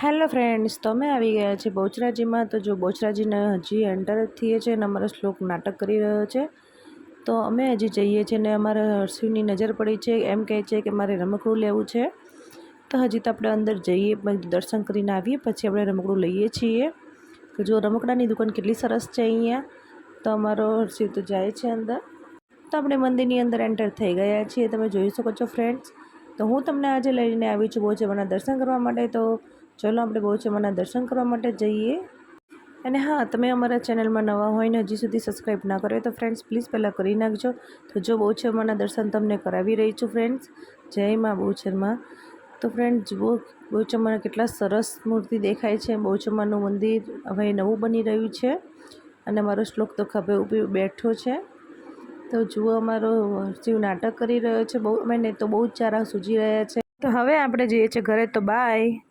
Hello friends, તમે આવી ગયા છે બોચરાજીમાં તો જો બોચરાજીને હજી એન્ટર થઈએ છે અને અમારો શ્લોક નાટક કરી રહ્યો છે. તો અમે હજી જઈએ છીએ ને અમારે હર્ષિવની નજર પડી છે, એમ કહે છે કે મારે રમકડું લેવું છે. તો હજી તો આપણે અંદર જઈએ દર્શન કરીને આવીએ, પછી આપણે રમકડું લઈએ છીએ. તો જો રમકડાની દુકાન કેટલી સરસ છે અહીંયા. તો અમારો હર્ષિવ તો જાય છે અંદર. તો આપણે મંદિરની અંદર એન્ટર થઈ ગયા છીએ. તમે જોઈ શકો છો ફ્રેન્ડ્સ. તો હું તમને આજે લઈને આવી છું બહુચરાજીના દર્શન કરવા માટે. તો ચલો આપણે બહુચરાજીના દર્શન કરવા માટે જઈએ. અને હા, તમે અમારા ચેનલમાં નવા હોય ને હજી સુધી સબસ્ક્રાઈબ ના કર્યો તો ફ્રેન્ડ્સ પ્લીઝ પહેલાં કરી નાખજો. તો જો બહુચરાજીના દર્શન તમને કરાવી રહી છું ફ્રેન્ડ્સ જય માં બહુચરમાં તો ફ્રેન્ડ જુઓ બહુચરમાં કેટલા સરસ મૂર્તિ દેખાય છે. બહુચરમાનું મંદિર હવે નવું બની રહ્યું છે. અને મારો શ્લોક તો ખભે ઊભી બેઠો છે. તો જુઓ, અમારો શિવ નાટક કરી રહ્યો છે. બહુ, અમે તો બહુ જ ચારા સૂજી રહ્યા છે. તો હવે આપણે જઈએ છીએ ઘરે. તો બાય